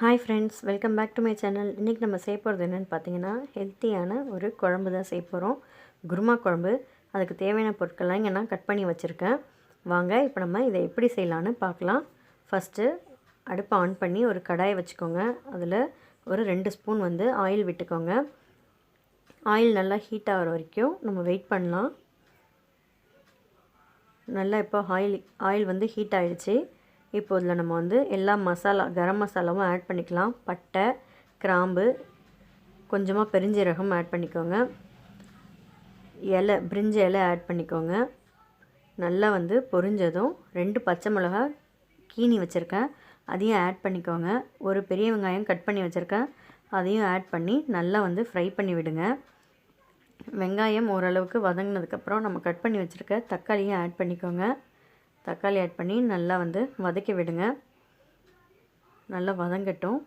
Hi friends welcome back to my channel இன்றைக்கி நம்ம செய்ய போகிறது என்னென்னு பார்த்தீங்கன்னா ஹெல்த்தியான ஒரு குழம்பு தான் செய்ய போகிறோம் குருமா குழம்பு. அதுக்கு தேவையான பொருட்கள்லாம் இங்கே நான் கட் பண்ணி வச்சுருக்கேன். வாங்க இப்போ நம்ம இதை எப்படி செய்யலான்னு பார்க்கலாம் ஃபஸ்ட்டு அடுப்பை ஆன் பண்ணி ஒரு கடாயை வச்சுக்கோங்க. அதில் ஒரு ரெண்டு ஸ்பூன் வந்து ஆயில் விட்டுக்கோங்க. ஆயில் நல்லா ஹீட் ஆகிற வரைக்கும் நம்ம வெயிட் பண்ணலாம். நல்லா இப்போ ஆயில் ஆயில் வந்து ஹீட் ஆகிடுச்சி இப்போ இதில் நம்ம வந்து எல்லா மசாலா கரம் மசாலாவும் ஆட் பண்ணிக்கலாம். பட்டை கிராம்பு கொஞ்சமாக பெருஞ்சீரகம் ஆட் பண்ணிக்கோங்க. இலை பிரிஞ்ச இலை ஆட் பண்ணிக்கோங்க. நல்லா வந்து பொரிஞ்சதும் ரெண்டு பச்சை மிளகா கீனி வச்சுருக்கேன். அதையும் ஆட் பண்ணிக்கோங்க. ஒரு பெரிய வெங்காயம் கட் பண்ணி வச்சுருக்கேன். அதையும் ஆட் பண்ணி நல்லா வந்து ஃப்ரை பண்ணி விடுங்க. வெங்காயம் ஓரளவுக்கு வதங்கினதுக்கப்புறம் நம்ம கட் பண்ணி வச்சுருக்க தக்காளியும் ஆட் பண்ணிக்கோங்க. தக்காளி ஆட் பண்ணி நல்லா வந்து வதக்கி விடுங்க. நல்லா வதங்கட்டும்.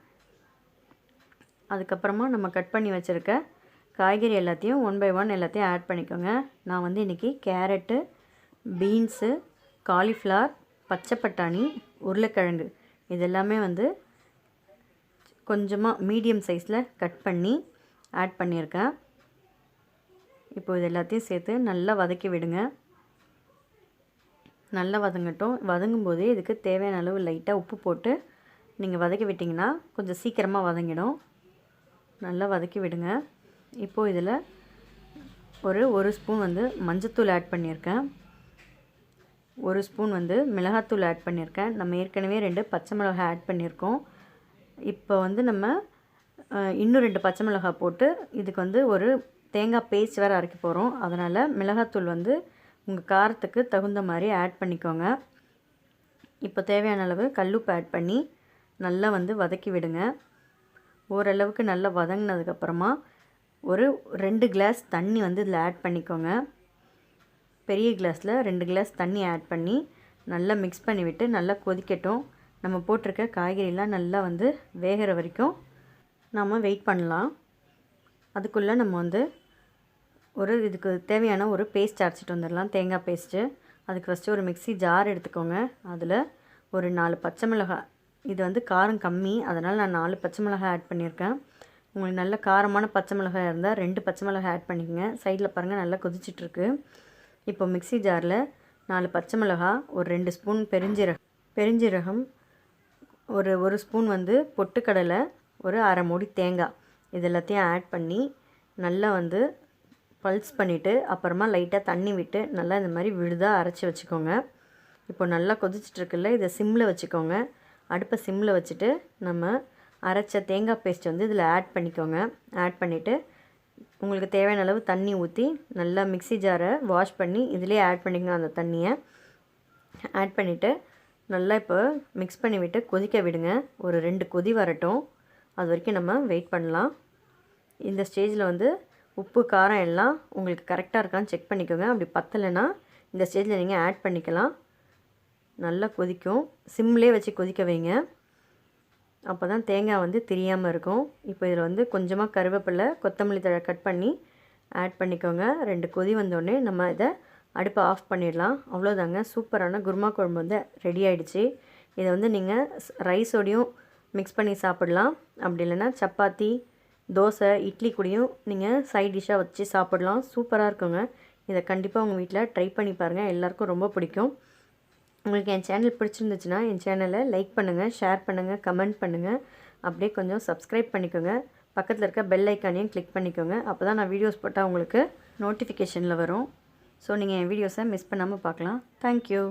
அதுக்கப்புறமா நம்ம கட் பண்ணி வச்சுருக்க காய்கறி எல்லாத்தையும் ஒன் பை ஒன் எல்லாத்தையும் ஆட் பண்ணிக்கோங்க. நான் வந்து இன்றைக்கி கேரட்டு பீன்ஸு காலிஃப்ளவர் பச்சை பட்டாணி உருளைக்கிழங்கு இதெல்லாமே வந்து கொஞ்சமாக மீடியம் சைஸில் கட் பண்ணி ஆட் பண்ணியிருக்கேன். இப்போ இது எல்லாத்தையும் சேர்த்து நல்லா வதக்கி விடுங்க. நல்லா வதங்கட்டும். வதங்கும் போதே இதுக்கு தேவையான அளவு லைட்டாக உப்பு போட்டு நீங்கள் வதக்கி விட்டிங்கன்னா கொஞ்சம் சீக்கிரமாக வதங்கிடும். நல்லா வதக்கி விடுங்க. இப்போது இதில் ஒரு ஒரு ஸ்பூன் வந்து மஞ்சத்தூள் ஆட் பண்ணியிருக்கேன். ஒரு ஸ்பூன் வந்து மிளகாத்தூள் ஆட் பண்ணியிருக்கேன். நம்ம ஏற்கனவே ரெண்டு பச்சை மிளகாய் ஆட் பண்ணியிருக்கோம். இப்போ வந்து நம்ம இன்னும் ரெண்டு பச்சை மிளகாய் போட்டு இதுக்கு வந்து ஒரு தேங்காய் பேஸ்ட் வேறு அரைக்க போகிறோம் அதனால் மிளகாத்தூள் வந்து உங்கள் காரத்துக்கு தகுந்த மாதிரி ஆட் பண்ணிக்கோங்க. இப்போ தேவையான அளவு கல்லுப்பு ஆட் பண்ணி நல்லா வந்து வதக்கி விடுங்க. ஓரளவுக்கு நல்லா வதங்கினதுக்கப்புறமா ஒரு ரெண்டு கிளாஸ் தண்ணி வந்து இதில் ஆட் பண்ணிக்கோங்க. பெரிய கிளாஸில் ரெண்டு கிளாஸ் தண்ணி ஆட் பண்ணி நல்லா மிக்ஸ் பண்ணிவிட்டு நல்லா கொதிக்கட்டும். நம்ம போட்டிருக்க காய்கறிலாம் நல்லா வந்து வேகிற வரைக்கும் நம்ம வெயிட் பண்ணலாம். அதுக்குள்ளே நம்ம வந்து ஒரு இதுக்கு தேவையான ஒரு பேஸ்ட் அரைச்சிட்டு வந்துடலாம். தேங்காய் பேஸ்ட்டு அதுக்கு ஃபஸ்ட்டு ஒரு மிக்சி ஜார் எடுத்துக்கோங்க. அதில் ஒரு நாலு பச்சை மிளகாய் இது வந்து காரம் கம்மி. அதனால் நான் நாலு பச்சை மிளகாய் ஆட் பண்ணியிருக்கேன். உங்களுக்கு நல்ல காரமான பச்சை மிளகாய் இருந்தால் ரெண்டு பச்சை மிளகாய் ஆட் பண்ணிக்கோங்க. சைடில் பாருங்கள் நல்லா கொதிச்சிட்ருக்கு. இப்போ மிக்சி ஜாரில் நாலு பச்சை மிளகாய் ஒரு ரெண்டு ஸ்பூன் பெருஞ்சீரகம். பெருஞ்சீரகம் ஒரு ஒரு ஸ்பூன் வந்து பொட்டுக்கடலை ஒரு அரை மூடி தேங்காய். இது எல்லாத்தையும் ஆட் பண்ணி நல்லா வந்து பல்ஸ் பண்ணிவிட்டு அப்புறமா லைட்டாக தண்ணி விட்டு நல்லா இந்த மாதிரி விழுதாக அரைச்சி வச்சுக்கோங்க. இப்போ நல்லா கொதிச்சிட்ருக்குல்ல இதை சிம்மில் வச்சுக்கோங்க. அடுப்பை சிம்மில் வச்சுட்டு நம்ம அரைச்ச தேங்காய் பேஸ்ட் வந்து இதில் ஆட் பண்ணிக்கோங்க. ஆட் பண்ணிவிட்டு உங்களுக்கு தேவையான அளவு தண்ணி ஊற்றி நல்லா மிக்சி ஜாரை வாஷ் பண்ணி இதிலே ஆட் பண்ணிக்கோங்க அந்த தண்ணியை. ஆட் பண்ணிவிட்டு நல்லா இப்போ மிக்ஸ் பண்ணி விட்டு கொதிக்க விடுங்க. ஒரு ரெண்டு கொதி வரட்டும். அது வரைக்கும் நம்ம வெயிட் பண்ணலாம். இந்த ஸ்டேஜில் வந்து உப்பு காரம் எல்லாம் உங்களுக்கு கரெக்டாக இருக்கான்னு செக் பண்ணிக்கோங்க. அப்படி பத்தலைன்னா இந்த ஸ்டேஜில் நீங்கள் ஆட் பண்ணிக்கலாம். நல்லா கொதிக்கும். சிம்லே வச்சு கொதிக்க வைங்க. அப்போ தான் தேங்காய் வந்து தெரியாமல் இருக்கும். இப்போ இதில் வந்து கொஞ்சமாக கருவேப்பிலை கொத்தமல்லி தழை கட் பண்ணி ஆட் பண்ணிக்கோங்க. ரெண்டு கொதி வந்தோடனே நம்ம இதை அடுப்பை ஆஃப் பண்ணிடலாம். அவ்வளோதாங்க சூப்பரான குருமா குழம்பு வந்து ரெடி ஆகிடுச்சு இதை வந்து நீங்கள் ரைஸோடையும் மிக்ஸ் பண்ணி சாப்பிடலாம். அப்படி இல்லைன்னா சப்பாத்தி தோசை இட்லி கூடயும் நீங்கள் சைட் டிஷ்ஷாக வச்சு சாப்பிடலாம். சூப்பராக இருக்குங்க. இதை கண்டிப்பாக உங்கள் வீட்டில் ட்ரை பண்ணி பாருங்கள் எல்லாேருக்கும் ரொம்ப பிடிக்கும். உங்களுக்கு என் சேனல் பிடிச்சிருந்துச்சுன்னா என் சேனலை லைக் பண்ணுங்கள் ஷேர் பண்ணுங்கள் கமெண்ட் பண்ணுங்கள் அப்படியே கொஞ்சம் சப்ஸ்கிரைப் பண்ணிக்கோங்க. பக்கத்தில் இருக்க பெல் ஐக்கானையும் கிளிக் பண்ணிக்கோங்க. அப்போ தான் நான் வீடியோஸ் போட்டால் உங்களுக்கு நோட்டிஃபிகேஷனில் வரும். ஸோ நீங்கள் என் வீடியோஸை மிஸ் பண்ணாமல் பார்க்கலாம். தேங்க்யூ